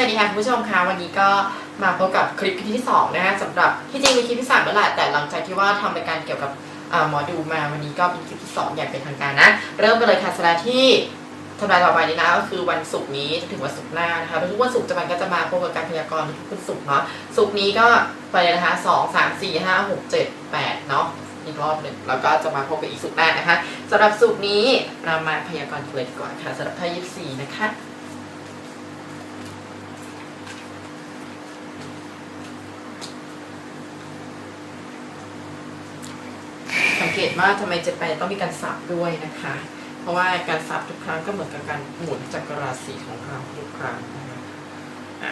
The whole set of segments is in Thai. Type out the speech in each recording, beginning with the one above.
วัสดีค่ะคุณผู้ชมคะวันนี้ก็มาพบกับคลิปที่สองนะคะสำหรับที่จริงมีคลิปที่สามแล้วแหละแต่หลังจากที่ว่าทำรายการเกี่ยวกับหมอดูมาวันนี้ก็เป็นคลิปที่สองอย่างเป็นทางการนะ เริ่มไปเลยค่ะสำหรับที่ทำลายต่อไปนี้นะก็คือวันศุกร์นี้จนถึงวันศุกร์หน้านะคะทุกวันศุกร์จะมันก็จะมาพบกับการพยากรณ์ทุกวันศุกร์เนาะศุกร์นี้ก็ไปเลยนะคะสองสามสี่ห้าหกเจ็ดแปดเนาะอีกรอบหนึ่งแล้วก็จะมาพบกับอีกศุกร์หน้านะคะสำหรับศุกร์นี้เรามาพยากรณ์กันเลยดีกว่าค่ะสำหรับไพ่ยิปซีนะคะ งเกตว่าทำไมจะไปต้องมีการสับด้วยนะคะ เพราะว่าการสับทุกครั้งก็เหมือนกับการหมุนจักรราศีของเราทุกครั้งนะคะอะ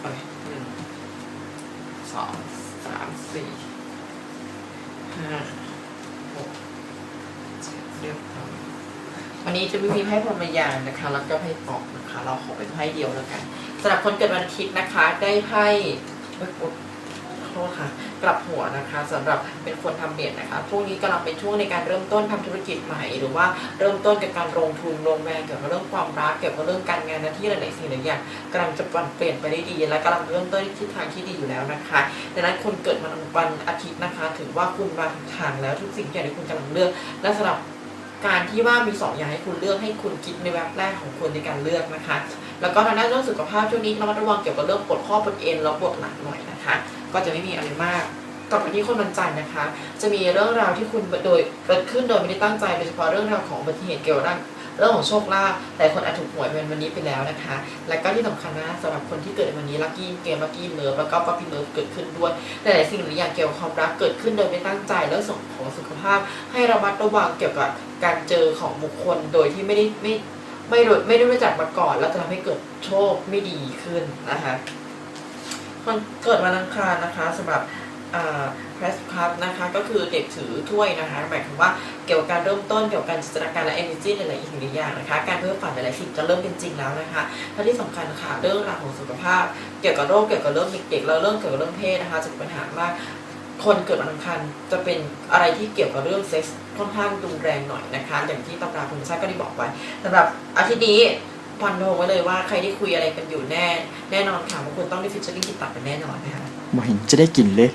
โอเคหนึ่งสองสามสี่ห้าหกเจ็ดเรียบร้อยวันนี้จะมีไพ่พรหมยานนะคะแล้วก็ไพ่ปอกนะคะ เราขอเป็นไพ่เดียวแล้วกันสำหรับคนเกิดวันอาทิตย์นะคะ ได้ไพ่ โอ๊ยขอโทษค่ะ กลับหัวนะคะสำหรับเป็นคนทำเบียดนะคะช่วงนี้กำลังเป็นช่วงในการเริ่มต้นทำธุรกิจใหม่ หรือว่าเริ่มต้นกับการลงทุนลงแรงเกี่ยวกับเรื่องความรักเกี่ยวกับเรื่องการงานหน้าที่หลายๆสิ่งหลายอย่างกำลังจะเปลี่ยนไปได้ดี และกำลังเริ่มต้นทิศทางที่ดีอยู่แล้วนะคะดังนั้นคนเกิดวันวันอาทิตย์นะคะ ถือว่าคุณมาถูกทางแล้วทุกสิ่งอย่างที่คุณกำลังเลือกและสำหรับการที่ว่ามีสองอย่างให้คุณเลือกให้คุณคิดในแบบแรกของคุณในการเลือกนะคะ แล้วก็ทางด้านเรื่องสุขภาพช่วงนี้ระมัดระวังเกี่ยวกับเรื่องปวดข้อปวดเอ็นแล้วปวดหลังหน่อยนะคะ ก็จะไม่มีอะไรมากกลับมาที่คนวันจันทร์นะคะ จะมีเรื่องราวที่คุณโดยเกิดขึ้นโดยไม่ได้ตั้งใจโดยเฉพาะเรื่องราวของอุบัติเหตุเกี่ยวกับเรื่องของโชคลาภแต่คนอาจถูกหวยเป็นวันนี้ไปแล้วนะคะ และก็ที่สำคัญนะสำหรับคนที่เกิดวันนี้ลัคกี้เกมลัคกี้เมิร์ฟแล้วก็ป๊อปปี้เมิร์ฟเกิดขึ้นด้วยหลายๆสิ่งหลายอย่างเกี่ยวกับความรักเกิดขึ้นโดยไม่ตั้งใจแล้วส่งของสุขภาพ ให้ระมัดระวังเกี่ยวกับการเจอของบุคคลโดยที่ไม่ได้ไม่ไม่รู้ไม่ได้รู้จักมาก่อน แล้วจะทำให้เกิดโชคไม่ดีขึ้นนะคะ คนเกิดวันอังคารนะคะสำหรับเพรสคัพนะคะก็คือเด็กถือถ้วยนะคะหมายถึงว่าเกี่ยวกับการเริ่มต้นเกี่ยวกับการจินตนาการและ energy หลายๆสิ่งหลายอย่างนะคะการเพิ่มฝันหลายๆสิ่งจะเริ่มเป็นจริงแล้วนะคะและที่สำคัญค่ะเรื่องราวของสุขภาพ เกี่ยวกับโรคเกี่ยวกับเรื่องเด็กๆแล้วเรื่องเกี่ยวกับเรื่องเพศนะคะจะเป็นปัญหามากคนเกิดวันอังคารจะเป็นอะไรที่เกี่ยวกับเรื่องเซ็กส์ค่อนข้างรุนแรงหน่อยนะคะอย่างที่ตำราคุณชาติก็ได้บอกไว้สำหรับอาทิตย์นี้ พันโทงไว้เลยว่าใครที่คุยอะไรกันอยู่แน่ แน่นอนค่ะว่าคุณต้องได้ฟิชเชอร์ลิงติดตัดกันแน่นอนนะคะบ่เห็นจะได้กลิ่นเลย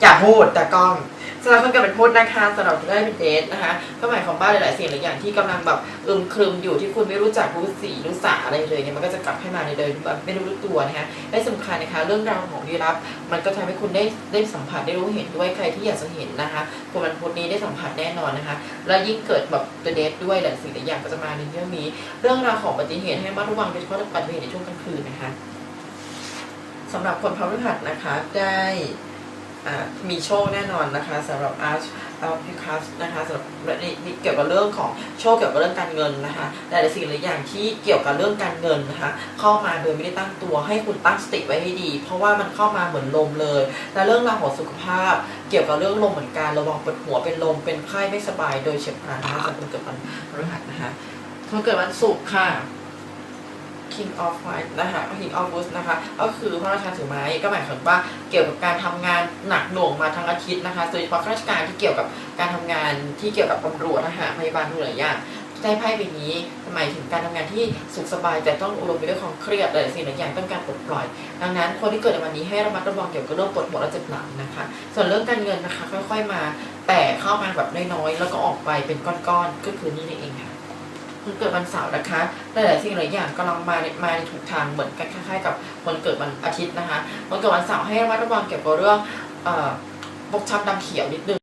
อย่าพูดแต่กล้องสำหรับคนเกิดเป็นพุธนะคะสำหรับได้เป็นเดทนะคะก็หมายความว่าหลายๆสิ่งหลายอย่างที่กำลังแบบอึมครึมอยู่ที่คุณไม่รู้จักรู้สีรู้สาอะไรเลยเนี่ยมันก็จะกลับให้มาในเลยแบบไม่รู้รู้ตัวนะคะและสำคัญนะคะ เรื่องราวของลี้ลับ มันก็ทำให้คุณได้ได้สัมผัสได้รู้เห็นด้วยใครที่อยากจะเห็นนะคะคนวันพุธนี้ได้สัมผัสแน่นอนนะคะ แล้วยิ่งเกิดแบบตัวเดทด้วยหลายสิ่งหลายอย่างก็จะมาในเรื่องนี้ เรื่องราวของอุบัติเหตุให้ระมัดระวังโดยเฉพาะอุบัติเหตุในช่วงกลางคืนนะคะสำหรับคนพฤหัสนะคะได้ มีโชคแน่นอนนะคะสำหรับอาร์ชอาร์พิคัสนะคะสำหรับนี่เกี่ยวกับเรื่องของโชคเกี่ยวกับเรื่องการเงินนะคะหลายสิ่งหลายอย่างที่เกี่ยวกับเรื่องการเงินนะคะเข้ามาโดยไม่ได้ตั้งตัวให้คุณตั้งสติไว้ให้ดี เพราะว่ามันเข้ามาเหมือนลมเลย และเรื่องราวของสุขภาพ เกี่ยวกับเรื่องลมเหมือนกันระวังปวดหัวเป็นลมเป็นไข้ไม่สบายโดยเฉียบพลันนะคะสำหรับคนเกิดวันพฤหัสนะคะคนเกิดวันศุกร์ค่ะ King of w i n e นะคะ King of w o o d นะคะ ก็คือพระราชาถือไม้ก็หมายความว่าเกี่ยวกับการทำงานหนักหน่วงมาทั้งอาทิตย์นะคะโดยเฉพาะข้าราชการที่เกี่ยวกับการทำงานที่เกี่ยวกับตำรวจทหารพยาบาลทุกหลายอย่างได้ไพ่ใบนี้หมายถึงการทำงานที่สุขสบายแต่ต้องอุดมไปด้วยความเครียดหลายสิ่งหลายอย่างต้องการปลดปล่อย ดังนั้นคนที่เกิดในวันนี้ให้ระมัดระวังเกี่ยวกับเรื่องปวดหัวและเจ็บหลังนะคะ ส่วนเรื่องการเงินนะคะ ค่อย ๆมา แต่เข้ามาแบบน้อยๆแล้วก็ออกไปเป็นก้อนๆก็คือนี่นี่เองค่ะ คนเกิดวันเสาร์นะคะหลายๆสิ่งหลายอย่างกำลังมาในมาในถูกทางเหมือนกันคล้ายๆกับคนเกิดวันอาทิตย์นะคะคนเกิดวันเสาร์ให้ระมัดระวังเกี่ยวกับเรื่องเอ่อฟกช้ำดำเขียวนิดนึง